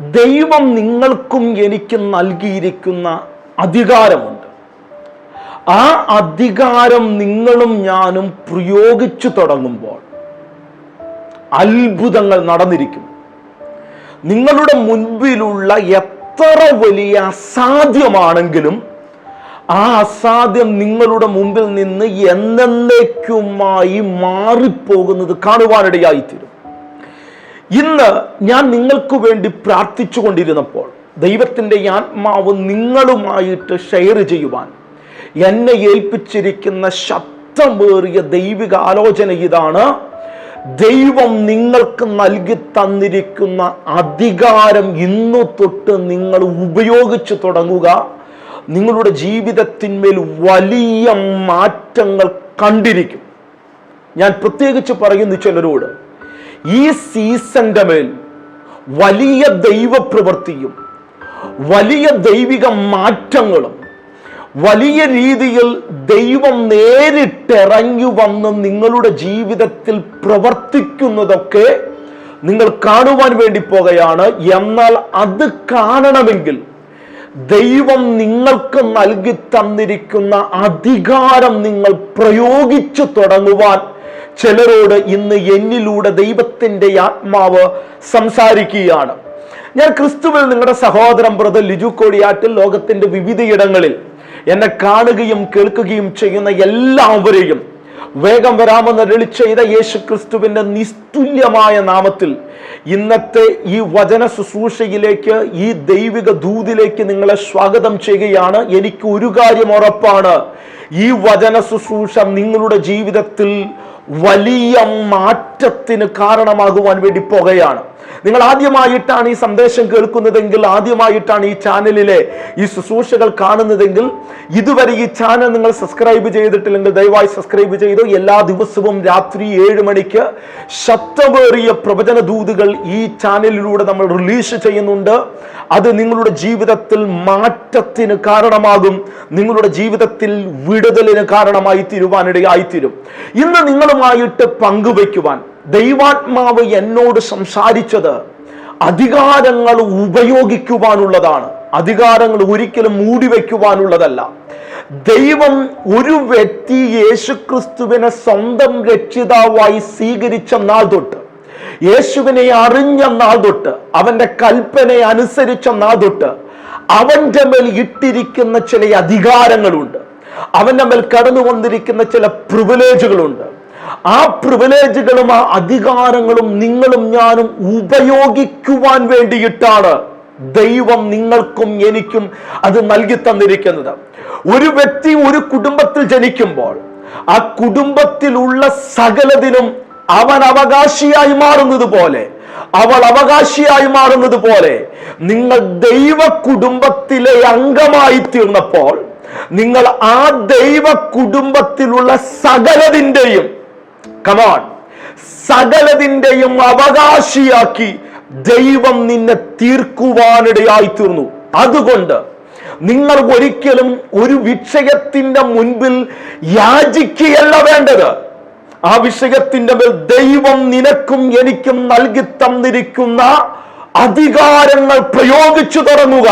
ദൈവം നിങ്ങൾക്കും എനിക്കും നൽകിയിരിക്കുന്ന അധികാരമുണ്ട്. ആ അധികാരം നിങ്ങളും ഞാനും പ്രയോഗിച്ചു തുടങ്ങുമ്പോൾ അത്ഭുതങ്ങൾ നടന്നിരിക്കും. നിങ്ങളുടെ മുൻപിലുള്ള എത്ര വലിയ അസാധ്യമാണെങ്കിലും ആ അസാധ്യം നിങ്ങളുടെ മുമ്പിൽ നിന്ന് എന്നേക്കുമായി മാറിപ്പോകുന്നത് കാണുവാനിടയായിത്തീരും. ഇന്ന് ഞാൻ നിങ്ങൾക്ക് വേണ്ടി പ്രാർത്ഥിച്ചു കൊണ്ടിരുന്നപ്പോൾ ദൈവത്തിന്റെ ആത്മാവ് നിങ്ങളുമായിട്ട് ഷെയർ ചെയ്യുവാൻ എന്നെ ഏൽപ്പിച്ചിരിക്കുന്ന ശക്തമേറിയ ദൈവിക ആലോചന ഇതാണ്. ദൈവം നിങ്ങൾക്ക് നൽകി തന്നിരിക്കുന്ന അധികാരം ഇന്നു തൊട്ട് നിങ്ങൾ ഉപയോഗിച്ചു തുടങ്ങുക. നിങ്ങളുടെ ജീവിതത്തിന്മേൽ വലിയ മാറ്റങ്ങൾ കണ്ടിരിക്കും. ഞാൻ പ്രത്യേകിച്ച് പറയുന്നു ചിലരോട് ഈ സീസന്റെ മേൽ വലിയ ദൈവപ്രവൃത്തിയും വലിയ ദൈവിക മാറ്റങ്ങളും വലിയ രീതിയിൽ ദൈവം നേരിട്ടിറങ്ങി വന്ന് നിങ്ങളുടെ ജീവിതത്തിൽ പ്രവർത്തിക്കുന്നതൊക്കെ നിങ്ങൾ കാണുവാൻ വേണ്ടി പോകുകയാണ്. എന്നാൽ അത് കാണണമെങ്കിൽ ദൈവം നിങ്ങൾക്ക് നൽകി തന്നിരിക്കുന്ന അധികാരം നിങ്ങൾ പ്രയോഗിച്ചു തുടങ്ങുവാൻ ചിലരോട് ഇന്ന് എന്നിലൂടെ ദൈവത്തിന്റെ ആത്മാവ് സംസാരിക്കുകയാണ്. ഞാൻ ക്രിസ്തുവിൽ നിങ്ങളുടെ സഹോദരൻ ബ്രദർ ലിജു കോടിയാട്ടിൽ ലോകത്തിന്റെ വിവിധയിടങ്ങളിൽ എന്നെ കാണുകയും കേൾക്കുകയും ചെയ്യുന്ന എല്ലാവരെയും വേഗം വരാമെന്ന് രളി ചെയ്ത യേശു ക്രിസ്തുവിന്റെ നിസ്തുല്യമായ നാമത്തിൽ ഇന്നത്തെ ഈ വചന ശുശ്രൂഷയിലേക്ക് ഈ ദൈവിക ദൂതിലേക്ക് നിങ്ങളെ സ്വാഗതം ചെയ്യുകയാണ്. എനിക്ക് ഒരു കാര്യം ഉറപ്പാണ്. ഈ വചന ശുശ്രൂഷ നിങ്ങളുടെ ജീവിതത്തിൽ വലിയ മാറ്റത്തിന് കാരണമാകുവാൻ വേണ്ടി പോകുകയാണ്. നിങ്ങൾ ആദ്യമായിട്ടാണ് ഈ സന്ദേശം കേൾക്കുന്നതെങ്കിൽ ആദ്യമായിട്ടാണ് ഈ ചാനലിലെ ഈ ശുശ്രൂഷകൾ കാണുന്നതെങ്കിൽ ഇതുവരെ ഈ ചാനൽ നിങ്ങൾ സബ്സ്ക്രൈബ് ചെയ്തിട്ടില്ലെങ്കിൽ ദയവായി സബ്സ്ക്രൈബ് ചെയ്തു എല്ലാ ദിവസവും രാത്രി ഏഴ് മണിക്ക് ശബ്ദമേറിയ പ്രവചന ദൂതുകൾ ഈ ചാനലിലൂടെ നമ്മൾ റിലീസ് ചെയ്യുന്നുണ്ട്. അത് നിങ്ങളുടെ ജീവിതത്തിൽ മാറ്റത്തിന് കാരണമാകും. നിങ്ങളുടെ ജീവിതത്തിൽ വിടുതലിന് കാരണമായി തീരുവാനിടയായിത്തീരും. ഇന്ന് നിങ്ങളുമായിട്ട് പങ്കുവയ്ക്കുവാൻ ദൈവാത്മാവ് എന്നോട് സംസാരിച്ചത് അധികാരങ്ങൾ ഉപയോഗിക്കുവാനുള്ളതാണ്. അധികാരങ്ങൾ ഒരിക്കലും മൂടി മൂടിവെക്കുവാനുള്ളതല്ല ദൈവം ഒരു വ്യക്തി യേശുക്രിസ്തുവിനെ സ്വന്തം രക്ഷിതാവായി സ്വീകരിച്ച നാൾ തൊട്ട് യേശുവിനെ അറിഞ്ഞ നാൾ തൊട്ട് അവന്റെ കൽപ്പന അനുസരിച്ച നാൾ തൊട്ട് അവന്റെ മേൽ ഇട്ടിരിക്കുന്ന ചില അധികാരങ്ങളുണ്ട്. അവന്റെ മേൽ കടന്നു വന്നിരിക്കുന്ന ചില പ്രിവിലേജുകളുണ്ട് ആ പ്രിവിലേജുകളും ആ അധികാരങ്ങളും നിങ്ങളും ഞാനും ഉപയോഗിക്കുവാൻ വേണ്ടിയിട്ടാണ് ദൈവം നിങ്ങൾക്കും എനിക്കും അത് നൽകി തന്നിരിക്കുന്നത്. ഒരു വ്യക്തി ഒരു കുടുംബത്തിൽ ജനിക്കുമ്പോൾ ആ കുടുംബത്തിലുള്ള സകലതിനും അവൻ അവകാശിയായി മാറുന്നത് പോലെ അവൾ അവകാശിയായി മാറുന്നത് പോലെ നിങ്ങൾ ദൈവ കുടുംബത്തിലെ അംഗമായി തീർന്നപ്പോൾ നിങ്ങൾ ആ ദൈവ കുടുംബത്തിലുള്ള സകലതിന്റെയും കമാൺ സകലതിന്റെയും അവകാശിയാക്കി ദൈവം നിന്നെ തീർക്കുവാനിടയായി തീർന്നു അതുകൊണ്ട് നിങ്ങൾ ഒരിക്കലും ഒരു വിഷയത്തിന്റെ മുൻപിൽ യാചിക്കുകയല്ല വേണ്ടത്. ആ വിഷയത്തിന്റെ മേൽ ദൈവം നിനക്കും എനിക്കും നൽകി തന്നിരിക്കുന്ന അധികാരങ്ങൾ പ്രയോഗിച്ചു തുടങ്ങുക.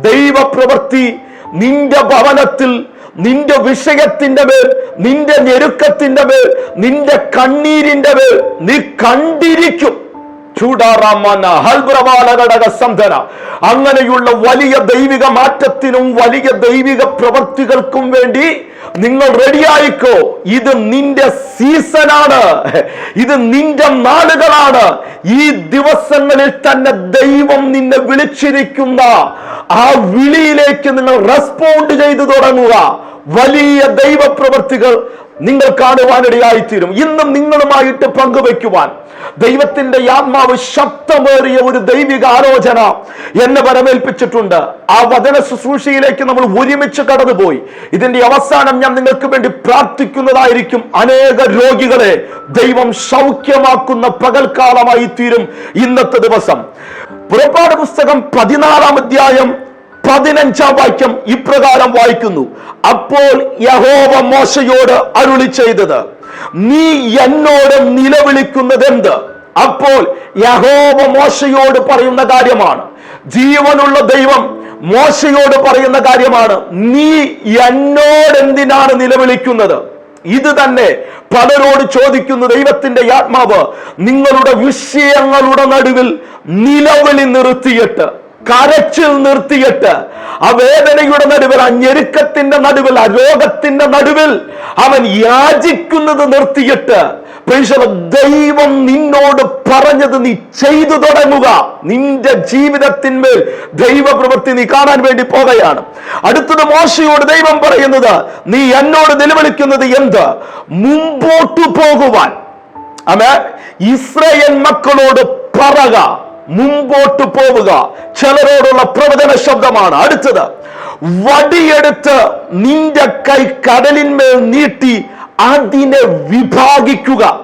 ദൈവപ്രവൃത്തി നിന്റെ ഭവനത്തിൽ നിന്റെ വിഷയത്തിന്റെ മേൽ നിന്റെ ഞെരുക്കത്തിന്റെ മേൽ നിന്റെ കണ്ണീരിന്റെ മേൽ നീ കണ്ടിരിക്കും. അങ്ങനെയുള്ള വലിയ ദൈവിക മാറ്റത്തിനും വലിയ ദൈവിക പ്രവൃത്തികൾക്കും വേണ്ടി നിങ്ങൾ റെഡിയായിക്കോ. ഇത് നിന്റെ സീസണാണ്. ഇത് നിന്റെ നാളുകളാണ്. ഈ ദിവസങ്ങളിൽ തന്നെ ദൈവം നിന്നെ വിളിച്ചിരിക്കുന്ന ആ വിളിയിലേക്ക് നിങ്ങൾ റെസ്പോണ്ട് ചെയ്തു തുടങ്ങുക. വലിയ ദൈവ പ്രവൃത്തികൾ നിങ്ങൾ കാണുവാനിടയായിത്തീരും ഇന്നും നിങ്ങളുമായിട്ട് പങ്കുവെക്കുവാൻ ദൈവത്തിന്റെ ആത്മാവ് ശക്തമേറിയ ഒരു ദൈവിക ആലോചന എന്നെ വരമേൽപ്പിച്ചിട്ടുണ്ട്. ആ വചന ശുശ്രൂഷയിലേക്ക് നമ്മൾ ഒരുമിച്ച് കടന്നുപോയി. ഇതിന്റെ അവസാനം ഞാൻ നിങ്ങൾക്ക് വേണ്ടി പ്രാർത്ഥിക്കുന്നതായിരിക്കും അനേക രോഗികളെ ദൈവം സൗഖ്യമാക്കുന്ന പകൽക്കാലമായി തീരും ഇന്നത്തെ ദിവസം. പുറപ്പാട് പുസ്തകം പതിനാലാം അധ്യായം പതിനഞ്ചാം വാക്യം ഇപ്രകാരം വായിക്കുന്നു. അപ്പോൾ യഹോവ മോശയോട് അരുളി ചെയ്തത് നീ എന്നോട് നിലവിളിക്കുന്നത് എന്ത്? അപ്പോൾ യഹോവ മോശയോട് പറയുന്ന കാര്യമാണ്. ജീവനുള്ള ദൈവം മോശയോട് പറയുന്ന കാര്യമാണ് നീ എന്നോട് എന്തിനാണ് നിലവിളിക്കുന്നത്? ഇത് തന്നെ പലരോട് ചോദിക്കുന്ന ദൈവത്തിന്റെ ആത്മാവ് നിങ്ങളുടെ വിഷയങ്ങളുടെ നടുവിൽ നിലവിളി നിർത്തിയിട്ട് കരച്ചിൽ നിർത്തിയിട്ട് ആ വേദനയുടെ നടുവിൽ ആ ഞെരുക്കത്തിന്റെ നടുവിൽ ആ രോഗത്തിന്റെ നടുവിൽ അവൻ യാചിക്കുന്നത് നിർത്തിയിട്ട്. ദൈവം നിന്നോട് പറഞ്ഞത് നീ ചെയ്തു തുടങ്ങുക. നിന്റെ ജീവിതത്തിന്മേൽ ദൈവപ്രവൃത്തി നീ കാണാൻ വേണ്ടി പോകുകയാണ്. അടുത്തത് മോശയോട് ദൈവം പറയുന്നത് നീ എന്നോട് നിലവിളിക്കുന്നത് എന്ത്? മുമ്പോട്ടു പോകുവാൻ. അമേ ഇസ്രയേൽ മക്കളോട് പറക. മുമ്പോട്ട് പോവുക. ചിലരോടുള്ള പ്രവചന ശബ്ദമാണ് അടുത്തത്. വടിയെടുത്ത് നിന്റെ കൈ കടലിന്മേൽ നീട്ടി അതിനെ വിഭാഗിക്കുക.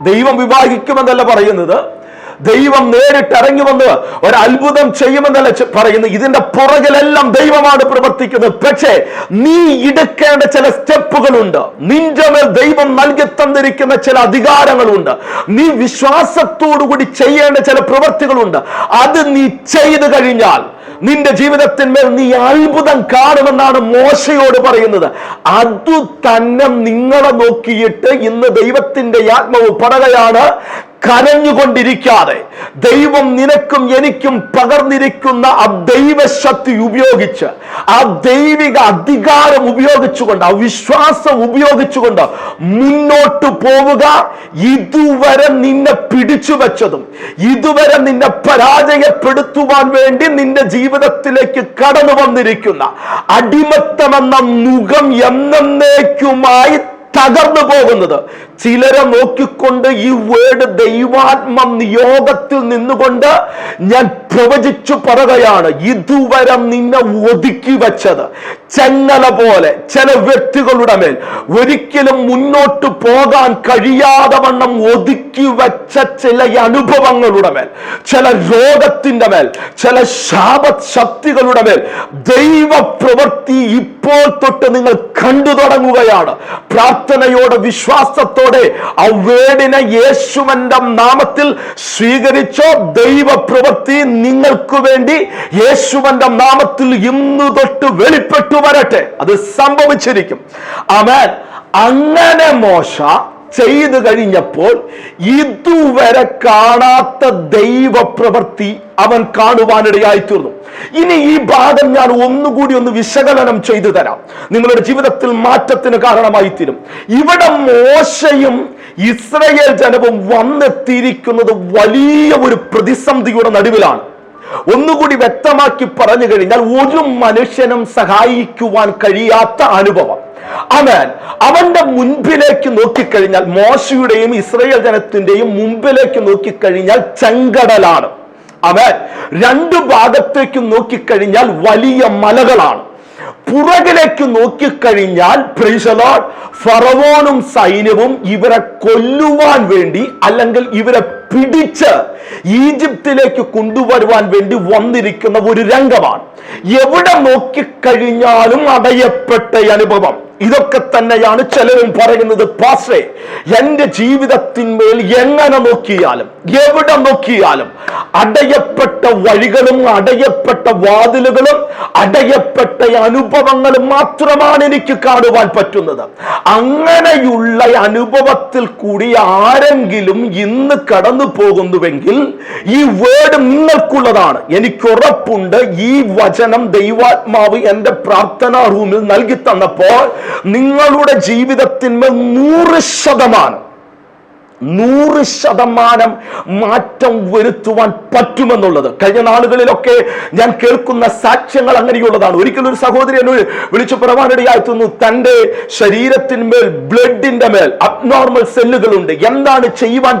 ദൈവം വിഭാഗിക്കുമെന്നല്ല പറയുന്നത്. ദൈവം നേരിട്ട് ഇറങ്ങി വന്ന് ഒരു അത്ഭുതം ചെയ്യുമെന്നല്ല പറയുന്നു. ഇതിന്റെ പുറകിലെല്ലാം ദൈവമാണ് പ്രവർത്തിക്കുന്നത്. പക്ഷേ നീ എടുക്കേണ്ട ചില സ്റ്റെപ്പുകളുണ്ട്. നിന്റെ മേൽ ദൈവം നൽകി തന്നിരിക്കുന്ന ചില അധികാരങ്ങളുണ്ട്. നീ വിശ്വാസത്തോടുകൂടി ചെയ്യേണ്ട ചില പ്രവൃത്തികളുണ്ട് അത് നീ ചെയ്തു കഴിഞ്ഞാൽ നിന്റെ ജീവിതത്തിന്മേൽ നീ അത്ഭുതം കാണുമെന്നാണ് മോശയോട് പറയുന്നത്. അതു തന്നെ നിങ്ങളെ നോക്കിയിട്ട് ഇന്ന് ദൈവത്തിന്റെ ആത്മാവ് പറയുകയാണ് കരഞ്ഞുകൊണ്ടിരിക്കാതെ ദൈവം നിനക്കും എനിക്കും പകർന്നിരിക്കുന്ന ആ ദൈവശക്തി ഉപയോഗിച്ച് ആ ദൈവിക അധികാരം ഉപയോഗിച്ചുകൊണ്ട് ആ വിശ്വാസം ഉപയോഗിച്ചുകൊണ്ട് മുന്നോട്ട് പോവുക. ഇതുവരെ നിന്നെ പിടിച്ചു വെച്ചതും ഇതുവരെ നിന്നെ പരാജയപ്പെടുത്തുവാൻ വേണ്ടി നിന്റെ ജീവിതത്തിലേക്ക് കടന്നു വന്നിരിക്കുന്ന അടിമത്തമെന്ന മുഖം എന്നേക്കുമായി തകർന്നു പോകുന്നത്. ചിലരെ നോക്കിക്കൊണ്ട് ഈ വേർഡ് ദൈവാത്മ നിയോഗത്തിൽ നിന്നുകൊണ്ട് ഞാൻ പ്രവചിച്ചു പറയുകയാണ്. ഇതുവരെ നിന്നെ ഒതുക്കി വെച്ചത് ചെങ്ങല പോലെ ചില വ്യക്തികളുടെ മേൽ. ഒരിക്കലും മുന്നോട്ട് പോകാൻ കഴിയാതെ വണ്ണം ഒതുക്കി വെച്ച ചില അനുഭവങ്ങളുടെ മേൽ ചില രോഗത്തിന്റെ മേൽ ചില ശാപ ശക്തികളുടെ മേൽ ദൈവ പ്രവൃത്തി ഇപ്പോൾ തൊട്ട് നിങ്ങൾ കണ്ടു തുടങ്ങുകയാണ്. പ്രാർത്ഥനയോടെ വിശ്വാസത്തോടെ ആ വേടിനെ യേശുവന്റെ നാമത്തിൽ സ്വീകരിച്ചോ ദൈവപ്രവൃത്തി നിങ്ങൾക്ക് വേണ്ടി യേശുവന്റെ നാമത്തിൽ ഇന്ന് തൊട്ട് വെളിപ്പെട്ടു വരട്ടെ. അത് സംഭവിച്ചിരിക്കും. അവൻ അങ്ങനെ മോശ ചെയ്തു കഴിഞ്ഞപ്പോൾ ഇതുവരെ കാണാത്ത ദൈവ പ്രവൃത്തി അവൻ കാണുവാനിടയായി തീർന്നു. ഇനി ഈ ഭാഗം ഞാൻ ഒന്നുകൂടി ഒന്ന് വിശകലനം ചെയ്തു തരാം. നിങ്ങളുടെ ജീവിതത്തിൽ മാറ്റത്തിന് കാരണമായി തീരും. ഇവിടെ മോശയും ഇസ്രയേൽ ജനവും വന്നെത്തിയിരിക്കുന്നത് വലിയ ഒരു പ്രതിസന്ധിയുടെ നടുവിലാണ്. ഒന്നുകൂടി വ്യക്തമാക്കി പറഞ്ഞു കഴിഞ്ഞാൽ ഒരു മനുഷ്യനും സഹായിക്കുവാൻ കഴിയാത്ത അനുഭവം. അവൻ അവന്റെ മുൻപിലേക്ക് നോക്കിക്കഴിഞ്ഞാൽ മോശയുടെയും ഇസ്രയേൽ ജനത്തിന്റെയും മുമ്പിലേക്ക് നോക്കിക്കഴിഞ്ഞാൽ ചെങ്കടലാണ്. അവൻ രണ്ടു ഭാഗത്തേക്ക് നോക്കിക്കഴിഞ്ഞാൽ വലിയ മലകളാണ്. പുറകിലേക്ക് നോക്കിക്കഴിഞ്ഞാൽ പ്രിൻസലോൾ ഫറവോനും സൈന്യവും ഇവരെ കൊല്ലുവാൻ വേണ്ടി അല്ലെങ്കിൽ ഇവരെ പിടിച്ച് ഈജിപ്തിലേക്ക് കൊണ്ടുവരുവാൻ വേണ്ടി വന്നിരിക്കുന്ന ഒരു രംഗമാണ്. എവിടെ നോക്കിക്കഴിഞ്ഞാലും അടയപ്പെട്ട അനുഭവം. ഇതൊക്കെ തന്നെയാണ് ചിലരും പറയുന്നത് പാസ്റ്റേ എന്റെ ജീവിതത്തിന്മേൽ എങ്ങനെ നോക്കിയാലും എവിടെ നോക്കിയാലും അടയപ്പെട്ട വഴികളും അടയപ്പെട്ട വാതിലുകളും അടയപ്പെട്ട അനുഭവങ്ങളും മാത്രമാണ് എനിക്ക് കാണുവാൻ പറ്റുന്നത്. അങ്ങനെയുള്ള അനുഭവത്തിൽ കൂടി ആരെങ്കിലും ഇന്ന് കടന്നു പോകുന്നുവെങ്കിൽ ഈ വേർഡ് നിങ്ങൾക്കുള്ളതാണ്. എനിക്ക് ഉറപ്പുണ്ട് ഈ വചനം ദൈവാത്മാവ് എന്റെ പ്രാർത്ഥനാ റൂമിൽ നൽകി തന്നപ്പോൾ നിങ്ങളുടെ ജീവിതത്തിന്മേൽ നൂറ് ശതമാനം നൂറ് ശതമാനം മാറ്റം വരുത്തുവാൻ പറ്റുമെന്നുള്ളത്. കഴിഞ്ഞ നാളുകളിലൊക്കെ ഞാൻ കേൾക്കുന്ന സാക്ഷ്യങ്ങൾ അങ്ങനെയുള്ളതാണ്. ഒരിക്കലും ഒരു സഹോദരി എന്നെ വിളിച്ചു പറയാനിടയായിത്തുന്നു തന്റെ ശരീരത്തിന്മേൽ ബ്ലഡിന്റെ മേൽ അബ്നോർമൽ സെല്ലുകളുണ്ട് എന്താണ് ചെയ്യുവാൻ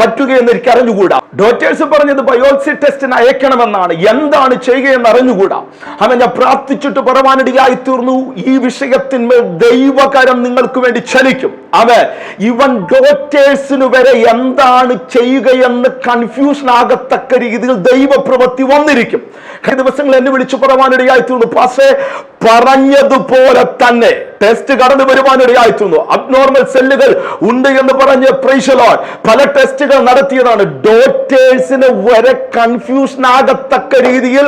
പറ്റുകയെന്ന് എനിക്ക് അറിഞ്ഞുകൂടാ? ഡോക്ടേഴ്സ് പറഞ്ഞത് ബയോപ്സി ടെസ്റ്റിന് അയക്കണമെന്നാണ്. എന്താണ് ചെയ്യുകയെന്ന് അറിഞ്ഞുകൂടാ? അവൻ ഞാൻ പ്രാർത്ഥിച്ചിട്ട് പറയാനിടയായി തീർന്നു. ഈ വിഷയത്തിന്മേൽ ദൈവകരം നിങ്ങൾക്ക് വേണ്ടി ചലിക്കും. അവൻ ഇവൻ ഡോക്ടേഴ്സിന് വരെ എന്താണ് ചെയ്യുകയെന്ന് കൺഫ്യൂഷൻ ആകത്തക്ക രീതിയിൽ ദൈവപ്രവൃത്തി വന്നിരിക്കും. കഴിഞ്ഞ ദിവസങ്ങൾ എന്നെ വിളിച്ചു പറയാനിടയായി തീർന്നു പാസേ പറഞ്ഞതുപോലെ തന്നെ ടെസ്റ്റ് കടന്നു വരുവാനിടയായി തീർന്നു അബ്നോർമൽ സെല്ലുകൾ ഉണ്ട് എന്ന് പറഞ്ഞ് പ്രൈഷലോൺ പല ടെസ്റ്റുകൾ നടത്തിയതാണ്. ഡോക്ടേഴ്സിന് വരെ കൺഫ്യൂഷൻ ആകത്തക്ക രീതിയിൽ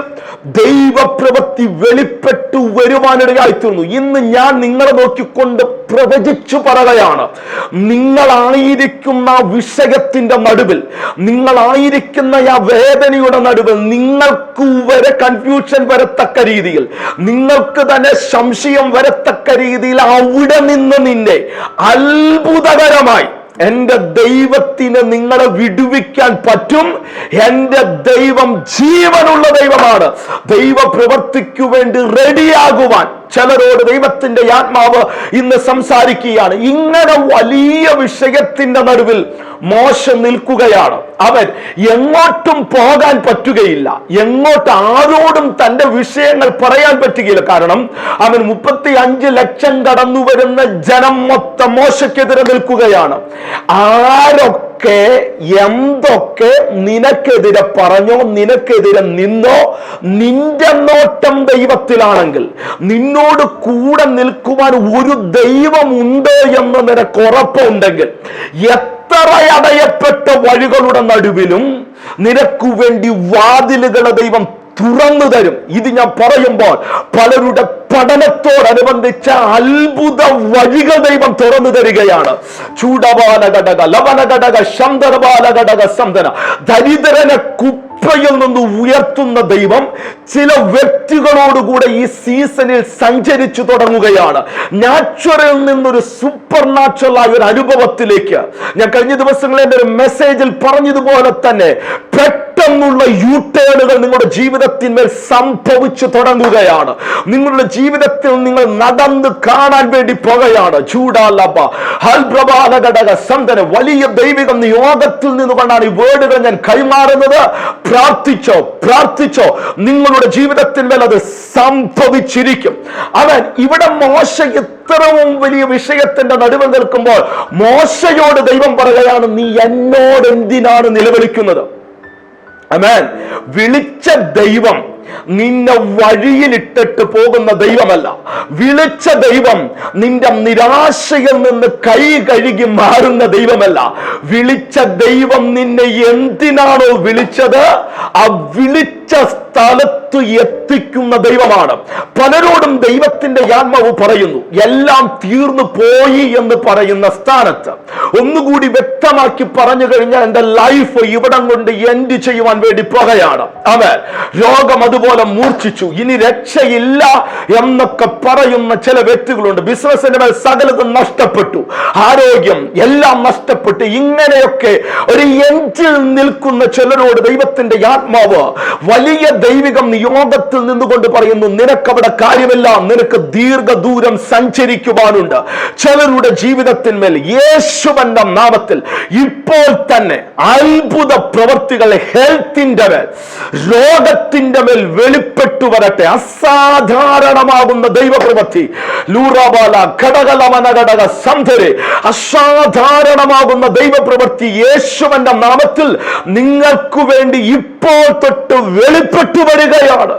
ദൈവപ്രവൃത്തി വെളിപ്പെട്ടു വരുവാനിടയായി തീർന്നു ഇന്ന് ഞാൻ നിങ്ങളെ നോക്കിക്കൊണ്ട് പ്രവചിച്ചു പറയുകയാണ് നിങ്ങളായിരിക്കുന്ന വിഷയത്തിന്റെ നടുവിൽ നിങ്ങളായിരിക്കുന്ന ആ വേദനയുടെ നടുവിൽ നിങ്ങൾക്ക് വരെ കൺഫ്യൂഷൻ വരത്തക്ക രീതിയിൽ നിങ്ങൾക്ക് തന്നെ സംശയം വരത്തക്ക രീതിയിൽ അവിടെ നിന്ന് നിന്നെ അത്ഭുതകരമായി എന്റെ ദൈവത്തിന് നിങ്ങളെ വിടുവിക്കാൻ പറ്റും. എന്റെ ദൈവം ജീവനുള്ള ദൈവമാണ്. ദൈവ പ്രവർത്തിക്കു വേണ്ടി റെഡിയാകുവാൻ ചിലരോട് ദൈവത്തിന്റെ ആത്മാവ് ഇന്ന് സംസാരിക്കുകയാണ്. ഇങ്ങനെ വലിയ വിഷയത്തിന്റെ നടുവിൽ മോശം നിൽക്കുകയാണ്. അവൻ എങ്ങോട്ടും പോകാൻ പറ്റുകയില്ല. എങ്ങോട്ട് ആരോടും തന്റെ വിഷയങ്ങൾ പറയാൻ പറ്റുകയില്ല. കാരണം അവൻ മുപ്പത്തി അഞ്ച് ലക്ഷം കടന്നു വരുന്ന ജനം മൊത്തം മോശക്കെതിരെ നിൽക്കുകയാണ്. ആരൊക്കെ എന്തൊക്കെ നിനക്കെതിരെ പറഞ്ഞോ നിനക്കെതിരെ നിന്നോ നിന്റെ നോട്ടം ദൈവത്തിലാണെങ്കിൽ നിന്നോട് കൂടെ നിൽക്കുവാൻ ഒരു ദൈവമുണ്ട് എന്ന് നിനക്ക് ഉറപ്പുണ്ടെങ്കിൽ എത്ര അടയപ്പെട്ട വഴികളുടെ നടുവിലും നിനക്കു വേണ്ടി വാതിലുകളെ ദൈവം തുറന്നു തരും. ഇത് ഞാൻ പറയുമ്പോൾ പലരുടെ പഠനത്തോടനുബന്ധിച്ച അത്ഭുത വഴികൾ ദൈവം തുറന്നു തരികയാണ്. ചൂടപാല ഘടക ലവന ഘടക ശന്തരപാല ഘടക സന്തന ദരിദ്രനെ കുപ്പയിൽ നിന്ന് ഉയർത്തുന്ന ദൈവം ചില വ്യക്തികളോടുകൂടെ ഈ സീസണിൽ സഞ്ചരിച്ചു തുടങ്ങുകയാണ്. നാച്ചുറൽ നിന്നൊരു സൂപ്പർ നാച്ചുറൽ ആയ ഒരു അനുഭവത്തിലേക്ക്. ഞാൻ കഴിഞ്ഞ ദിവസങ്ങളിൽ എന്റെ ഒരു മെസ്സേജിൽ പറഞ്ഞതുപോലെ തന്നെ പെട്ടെന്നുള്ള യൂട്ടേണുകൾ നിങ്ങളുടെ ജീവിതത്തിന്മേൽ സംഭവിച്ചു തുടങ്ങുകയാണ്. നിങ്ങളുടെ ജീവിതത്തിൽ നിങ്ങൾ നടന്ന് കാണാൻ വേണ്ടി പോകുകയാണ്. ചൂടാലബ സന്തന വലിയ ദൈവിക നിയോഗത്തിൽ നിന്നുകൊണ്ടാണ് ഈ വേർഡുകൾ ഞാൻ കൈമാറുന്നത്. പ്രാർത്ഥിച്ചോ പ്രാർത്ഥിച്ചോ. നിങ്ങളുടെ ജീവിതത്തിന്മേൽ അത് സംഭവിച്ചിരിക്കും. അവൻ ഇവിടെ മോശ ഇത്രവും വലിയ വിഷയത്തിന്റെ നടുവ് നിൽക്കുമ്പോൾ മോശയോട് ദൈവം പറയുകയാണ് നീ എന്നോട് എന്തിനാണ് നിലവിളിക്കുന്നത്? വിളിച്ച ദൈവം നിന്നെ വഴിയിലിട്ടിട്ട് പോകുന്ന ദൈവമല്ല. വിളിച്ച ദൈവം നിന്റെ നിരാശയിൽ നിന്ന് കൈ കഴുകി മാറുന്ന ദൈവമല്ല. വിളിച്ച ദൈവം നിന്നെ എന്തിനാണോ വിളിച്ചത്? ആ വിളിച്ച സ്ഥലത്ത് എത്തിക്കുന്ന ദൈവമാണ്. പലരോടും ദൈവത്തിന്റെ ആത്മാവ് പറയുന്നു എല്ലാം തീർന്നു പോയി എന്ന് പറയുന്ന സ്ഥാനത്ത്. ഒന്നുകൂടി വ്യക്തമാക്കി പറഞ്ഞു കഴിഞ്ഞാൽ എന്റെ ലൈഫ് ഇവിടം കൊണ്ട് എൻഡ് ചെയ്യുവാൻ വേണ്ടി പോകുകയാണ്. അവൻ രോഗം അതുപോലെ മൂർച്ഛിച്ചു. ഇനി രക്ഷയില്ല എന്നൊക്കെ പറയുന്ന ചില വ്യക്തികളുണ്ട്. ബിസിനസിന്റെ മേൽ സകലതും നഷ്ടപ്പെട്ടു. ആരോഗ്യം എല്ലാം നഷ്ടപ്പെട്ടു ഇങ്ങനെയൊക്കെ ഒരു എഞ്ചിൽ നിൽക്കുന്ന ചിലരോട് ദൈവത്തിന്റെ ആത്മാവ് വലിയ ദൈവികം നിയോഗത്തിൽ നിന്നുകൊണ്ട് പറയുന്നു നിനക്കവിടെ കാര്യമില്ല. നിനക്ക് ദീർഘദൂരം സഞ്ചരിക്കുവാനുണ്ട്. ചിലരുടെ ജീവിതത്തിന്മേൽ യേശുവന്റെ നാമത്തിൽ ഇപ്പോൾ തന്നെ അത്ഭുത പ്രവർത്തികൾ ഹെൽത്തിന്റെ മേൽ രോഗത്തിന്റെ മേൽ വെളിപ്പെട്ടു വരട്ടെ അസാധാരണമാകുന്ന ദൈവപ്രവൃത്തി ലൂറബാല ഘടകലമന ഘടക സന്ധരെ അസാധാരണമാകുന്ന ദൈവപ്രവൃത്തി യേശുവന്റെ നാമത്തിൽ നിങ്ങൾക്കു വേണ്ടി ഇപ്പോൾ തൊട്ട് വെളിപ്പെട്ടു വരികയാണ്.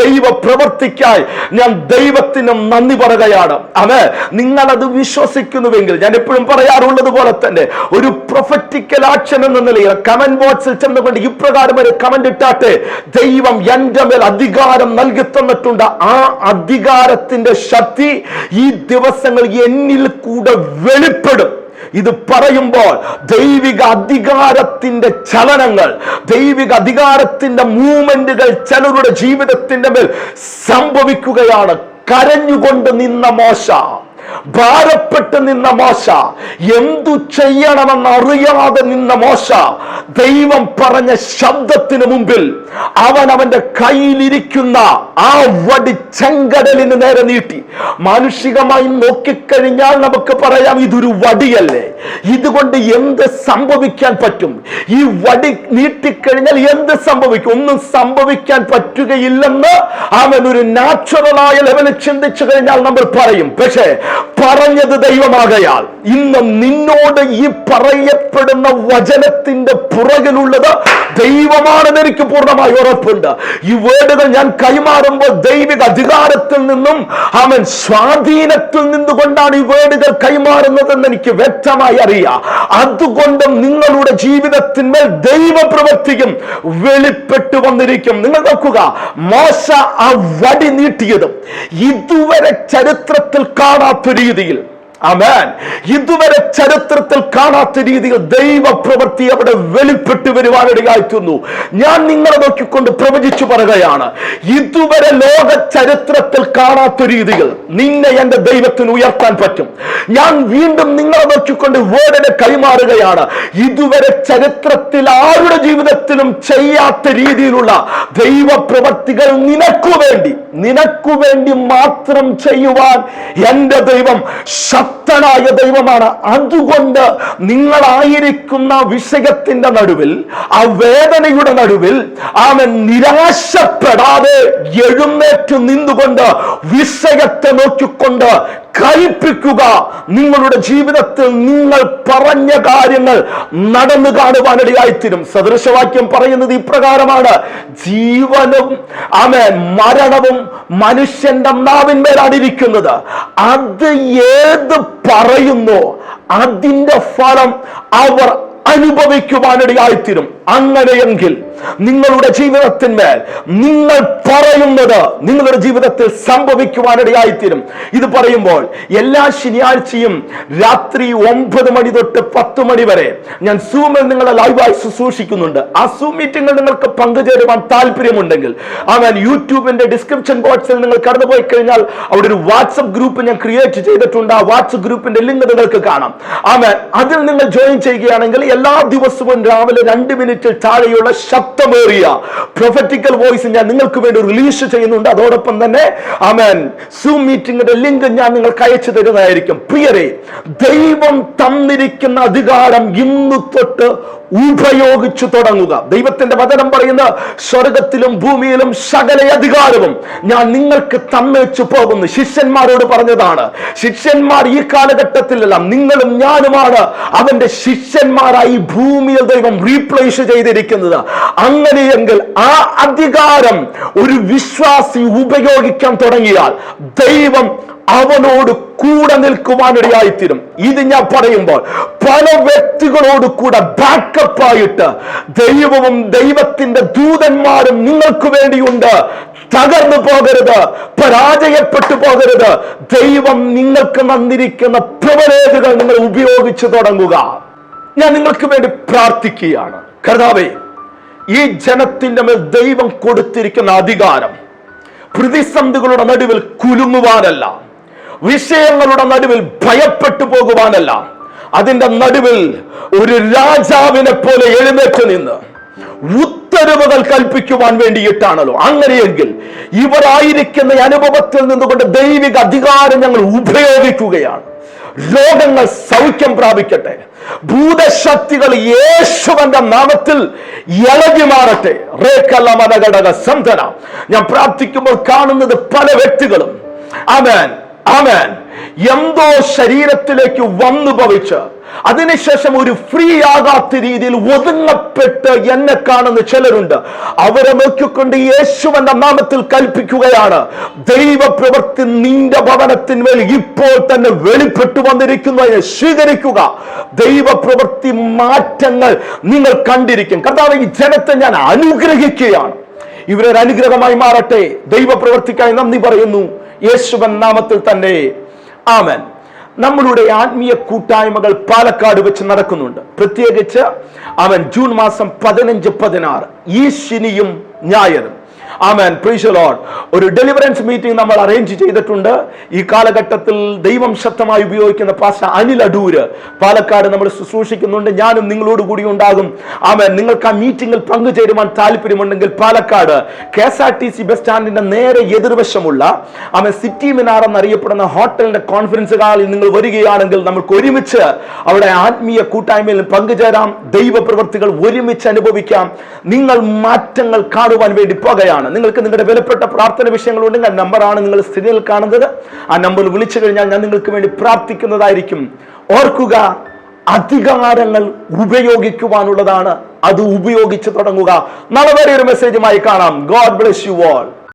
ദൈവ പ്രവർത്തിക്കായി ഞാൻ ദൈവത്തിന് നന്ദി പറയുകയാണ്. അവ നിങ്ങൾ അത് വിശ്വസിക്കുന്നുവെങ്കിൽ ഞാൻ എപ്പോഴും പറയാറുള്ളത് പോലെ തന്നെ ഒരു പ്രൊഫറ്റിക്കൽ ആക്ഷൻ എന്ന നിലയിൽ കമന്റ് ബോക്സിൽ ചെന്നുകൊണ്ട് ഇപ്രകാരം ഒരു കമന്റ് ഇട്ടാട്ടെ ദൈവം എന്റെ മേൽ അധികാരം നൽകി തന്നിട്ടുണ്ട്. ആ അധികാരത്തിന്റെ ശക്തി ഈ ദിവസങ്ങൾ എന്നിൽ കൂടെ വെളിപ്പെടും. ഇത് പറയുമ്പോൾ ദൈവിക അധികാരത്തിന്റെ ചലനങ്ങൾ ദൈവിക അധികാരത്തിന്റെ മൂവ്മെന്റുകൾ ചിലരുടെ ജീവിതത്തിന്റെ മേൽ സംഭവിക്കുകയാണ്. കരഞ്ഞുകൊണ്ട് നിന്ന മോശ. ഭാരപ്പെട്ട് നിന്ന മോശ എന്തു ചെയ്യണമെന്ന് അറിയാതെ നിന്ന മോശ ദൈവം പറഞ്ഞ ശബ്ദത്തിന് മുമ്പിൽ അവൻ അവന്റെ കയ്യിലിരിക്കുന്ന ആ വടി ചെങ്കടലിന് നേരെ നീട്ടി. മാനുഷികമായി നോക്കിക്കഴിഞ്ഞാൽ നമുക്ക് പറയാം ഇതൊരു വടിയല്ലേ. ഇതുകൊണ്ട് എന്ത് സംഭവിക്കാൻ പറ്റും? ഈ വടി നീട്ടിക്കഴിഞ്ഞാൽ എന്ത് സംഭവിക്കും? ഒന്നും സംഭവിക്കാൻ പറ്റുകയില്ലെന്ന് അവൻ ഒരു നാച്ചുറലായ ലെവലിൽ ചിന്തിച്ചു കഴിഞ്ഞാൽ നമ്മൾ പറയും. പക്ഷേ പറഞ്ഞത് ദൈവമാകയാൽ ഇന്ന് നിന്നോട് ഈ പറയപ്പെടുന്ന വചനത്തിന്റെ പുറകിലുള്ളത് ദൈവമാണെന്ന് എനിക്ക് പൂർണമായി ഉറപ്പുണ്ട്. ഈ വേർഡുകൾ ഞാൻ കൈമാറുമ്പോൾ ദൈവിക അധികാരത്തിൽ നിന്നും അവൻ സ്വാധീനത്തിൽ നിന്നുകൊണ്ടാണ് ഈ വേർഡുകൾ കൈമാറുന്നതെന്ന് എനിക്ക് വ്യക്തമായി അറിയാം. അതുകൊണ്ടും നിങ്ങളുടെ ജീവിതത്തിന്മേൽ ദൈവപ്രവൃത്തിയും വെളിപ്പെട്ടു വന്നിരിക്കും. നിങ്ങൾ നോക്കുക മോശ ആ വടി നീട്ടിയതും ഇതുവരെ ചരിത്രത്തിൽ കാണാത്ത രീതിയിൽ അമേൻ ഇതുവരെ ചരിത്രത്തിൽ കാണാത്ത രീതിയിൽ ദൈവപ്രവൃത്തി അവിടെ വെളിപ്പെട്ടു വരുവാനിടയായിത്തുന്നു ഞാൻ നിങ്ങളെ നോക്കിക്കൊണ്ട് പ്രവചിച്ചു പറയുകയാണ് ഇതുവരെ ലോക ചരിത്രത്തിൽ കാണാത്ത രീതിയിൽ നിന്നെ എന്റെ ദൈവത്തിന് ഉയർത്താൻ പറ്റും. ഞാൻ വീണ്ടും നിങ്ങളെ നോക്കിക്കൊണ്ട് വേർഡിനെ കൈമാറുകയാണ് ഇതുവരെ ചരിത്രത്തിൽ ആരുടെ ജീവിതത്തിലും ചെയ്യാത്ത രീതിയിലുള്ള ദൈവപ്രവർത്തികൾ നിനക്കു വേണ്ടി നിനക്കു വേണ്ടി മാത്രം ചെയ്യുവാൻ എന്റെ ദൈവം ശക്തനായ ദൈവമാണ്. അതുകൊണ്ട് നിങ്ങളായിരിക്കുന്ന വിഷയത്തിന്റെ നടുവിൽ ആ വേദനയുടെ നടുവിൽ അവൻ നിരാശപ്പെടാതെ എഴുന്നേറ്റ് നിന്നുകൊണ്ട് വിഷയത്തെ നോക്കിക്കൊണ്ട് കൽപ്പിക്കുക നിങ്ങളുടെ ജീവിതത്തിൽ നിങ്ങൾ പറഞ്ഞ കാര്യങ്ങൾ നടന്നു കാണുവാനിടയായിത്തീരും. സദൃശവാക്യം പറയുന്നത് ഇപ്രകാരമാണ്. ജീവനും ആമേൻ മരണവും മനുഷ്യന്റെ നാവിന്മേലാണ് ഇരിക്കുന്നത് അത് ഏത് പറയുന്നു അതിന്റെ ഫലം അവർ അനുഭവിക്കുവാനിടയായിത്തീരും. അങ്ങനെയെങ്കിൽ നിങ്ങളുടെ ജീവിതത്തിന്മേൽ നിങ്ങൾ പറയുന്നത് നിങ്ങളുടെ ജീവിതത്തിൽ സംഭവിക്കുവാനിടയായിത്തീരും. ഇത് പറയുമ്പോൾ എല്ലാ ശനിയാഴ്ചയും രാത്രി ഒമ്പത് മണി തൊട്ട് പത്ത് മണി വരെ ഞാൻ സൂമിൽ നിങ്ങളെ ലൈവായി ശുശ്രൂഷിക്കുന്നുണ്ട്. ആ സൂം മീറ്റിംഗിൽ നിങ്ങൾക്ക് പങ്കുചേരുവാൻ താല്പര്യമുണ്ടെങ്കിൽ അവൻ യൂട്യൂബിന്റെ ഡിസ്ക്രിപ്ഷൻ ബോക്സിൽ നിങ്ങൾ കടന്നുപോയി കഴിഞ്ഞാൽ അവിടെ ഒരു വാട്സപ്പ് ഗ്രൂപ്പ് ഞാൻ ക്രിയേറ്റ് ചെയ്തിട്ടുണ്ട്. ആ വാട്സപ്പ് ഗ്രൂപ്പിന്റെ ലിങ്ക് നിങ്ങൾക്ക് കാണാം. അവൻ അതിൽ നിങ്ങൾ ജോയിൻ ചെയ്യുകയാണെങ്കിൽ എല്ലാ ദിവസവും രാവിലെ രണ്ട് മിനിറ്റിൽ താഴെയുള്ള ശബ്ദമേറിയ പ്രൊഫറ്റിക്കൽ വോയിസ് ഞാൻ നിങ്ങൾക്ക് വേണ്ടി റിലീസ് ചെയ്യുന്നുണ്ട്. അതോടൊപ്പം തന്നെ ആമേൻ. സൂം മീറ്റിംഗിന്റെ ലിങ്ക് ഞാൻ നിങ്ങൾക്ക് അയച്ചു തരുന്നതായിരിക്കും. പ്രിയരെ ദൈവം തന്നിരിക്കുന്ന അധികാരം ഇന്ന് തൊട്ട് ഉപയോഗിച്ചു തുടങ്ങുക. ദൈവത്തിന്റെ വചനം പറയുന്ന സ്വർഗത്തിലും ഭൂമിയിലും സകല അധികാരവും ഞാൻ നിങ്ങൾക്ക് തന്നേച്ചു പോകുന്നു. ശിഷ്യന്മാരോട് പറഞ്ഞതാണ് ശിഷ്യന്മാർ ഈ കാലഘട്ടത്തിലെല്ലാം നിങ്ങളും ഞാനുമാണ് അവന്റെ ശിഷ്യന്മാരായി ഭൂമിയിൽ ദൈവം റീപ്ലേസ് ചെയ്തിരിക്കുന്നത്. അങ്ങനെയെങ്കിൽ ആ അധികാരം ഒരു വിശ്വാസി ഉപയോഗിക്കാൻ തുടങ്ങിയാൽ ദൈവം അവനോട് കൂടെ നിൽക്കുവാനിടയായിത്തീരും ഇത് ഞാൻ പറയുമ്പോൾ പല വ്യക്തികളോട് കൂടെ ബാക്കപ്പ് ആയിട്ട് ദൈവവും ദൈവത്തിന്റെ ദൂതന്മാരും നിങ്ങൾക്ക് വേണ്ടിയുണ്ട്. തകർന്നു പോകരുത് പരാജയപ്പെട്ടു പോകരുത്. ദൈവം നിങ്ങൾക്ക് നന്നിരിക്കുന്ന പ്രവലേഖകൾ നിങ്ങൾ ഉപയോഗിച്ചു തുടങ്ങുക. ഞാൻ നിങ്ങൾക്ക് വേണ്ടി പ്രാർത്ഥിക്കുകയാണ്. കർത്താവേ ഈ ജനത്തിന്റെ മേൽ ദൈവം കൊടുത്തിരിക്കുന്ന അധികാരം പ്രതിസന്ധികളുടെ നടുവിൽ കുലുങ്ങുവാനല്ല വിഷയങ്ങളുടെ നടുവിൽ ഭയപ്പെട്ടു പോകുവാനല്ല അതിന്റെ നടുവിൽ ഒരു രാജാവിനെ പോലെ എഴുന്നേറ്റ് നിന്ന് ഉത്തരവുകൾ കൽപ്പിക്കുവാൻ വേണ്ടിയിട്ടാണല്ലോ. അങ്ങനെയെങ്കിൽ ഇവരായിരിക്കുന്ന അനുഭവത്തിൽ നിന്നുകൊണ്ട് ദൈവിക അധികാരം ഞങ്ങൾ ഉപയോഗിക്കുകയാണ്. രോഗങ്ങൾ സൗഖ്യം പ്രാപിക്കട്ടെ. ഭൂതശക്തികൾ യേശുവന്റെ നാമത്തിൽ ഇളകി മാറട്ടെ. റേക്കല്ല മതഘടക സന്ധന ഞാൻ പ്രാർത്ഥിക്കുമ്പോൾ കാണുന്നത് പല വ്യക്തികളും. ആമേൻ. ആമേൻ. എന്തോ ശരീരത്തിലേക്ക് വന്നു ഭവിച്ച് അതിനുശേഷം ഒരു ഫ്രീ ആകാത്ത രീതിയിൽ ഒതുങ്ങപ്പെട്ട് എന്നെ കാണുന്ന ചിലരുണ്ട്. അവരെ നോക്കിക്കൊണ്ട് യേശുവന്റെ നാമത്തിൽ കൽപ്പിക്കുകയാണ്. ദൈവപ്രവൃത്തി നിന്റെ ഭവനത്തിന്മേൽ ഇപ്പോൾ തന്നെ വെളിപ്പെട്ടു വന്നിരിക്കുന്നതിനെ സ്വീകരിക്കുക. ദൈവപ്രവൃത്തി മാറ്റങ്ങൾ നിങ്ങൾ കണ്ടിരിക്കും. കർത്താവ് ഈ ജനത്തെ ഞാൻ അനുഗ്രഹിക്കുകയാണ്. ഇവരൊരു അനുഗ്രഹമായി മാറട്ടെ. ദൈവപ്രവൃത്തിക്കായി നന്ദി പറയുന്നു. യേശുവൻ നാമത്തിൽ തന്നെ. ആമൻ. നമ്മളുടെ ആത്മീയ കൂട്ടായ്മകൾ പാലക്കാട് വെച്ച് നടക്കുന്നുണ്ട്. പ്രത്യേകിച്ച് അവൻ ജൂൺ മാസം പതിനഞ്ച് പതിനാറ് ഈ ശനിയും ഞായറും. ആമൻ. പ്രീഷ ലോഡ് ഒരു ഡെലിവറൻസ് മീറ്റിംഗ് നമ്മൾ അറേഞ്ച് ചെയ്തിട്ടുണ്ട്. ഈ കാലഘട്ടത്തിൽ ദൈവം ശക്തമായി ഉപയോഗിക്കുന്ന പാശ അനിൽ അടൂര് പാലക്കാട് നമ്മൾ ശുശ്രൂഷിക്കുന്നുണ്ട്. ഞാനും നിങ്ങളോട് കൂടി ഉണ്ടാകും. ആമേൻ. നിങ്ങൾക്ക് ആ മീറ്റിംഗിൽ പങ്കുചേരുവാൻ താല്പര്യമുണ്ടെങ്കിൽ Palakkad K S R T C bus സ്റ്റാൻഡിന്റെ നേരെ എതിർവശമുള്ള ആമേ സിറ്റി മിനാർ എന്നറിയപ്പെടുന്ന ഹോട്ടലിന്റെ കോൺഫറൻസ് ഹാളിൽ നിങ്ങൾ വരികയാണെങ്കിൽ നമുക്ക് ഒരുമിച്ച് അവിടെ ആത്മീയ കൂട്ടായ്മയിൽ പങ്കുചേരാം. ദൈവപ്രവൃത്തികൾ ഒരുമിച്ച് അനുഭവിക്കാം. നിങ്ങൾ മാറ്റങ്ങൾ കാണുവാൻ വേണ്ടി പോകുകയാണ്. വേണ്ടിയാണ് നിങ്ങൾക്ക് നിങ്ങളുടെ വിലപ്പെട്ട പ്രാർത്ഥന വിഷയങ്ങൾ ഉണ്ടെങ്കിൽ ആ നമ്പറാണ് നിങ്ങൾ സ്ഥിതിയിൽ കാണുന്നത്. ആ നമ്പർ വിളിച്ചു കഴിഞ്ഞാൽ ഞാൻ നിങ്ങൾക്ക് വേണ്ടി പ്രാർത്ഥിക്കുന്നതായിരിക്കും. ഓർക്കുക അധികാരങ്ങൾ ഉപയോഗിക്കുവാനുള്ളതാണ്. അത് ഉപയോഗിച്ച് തുടങ്ങുക. നാളെ വരെ ഒരു മെസ്സേജുമായി കാണാം. God bless you all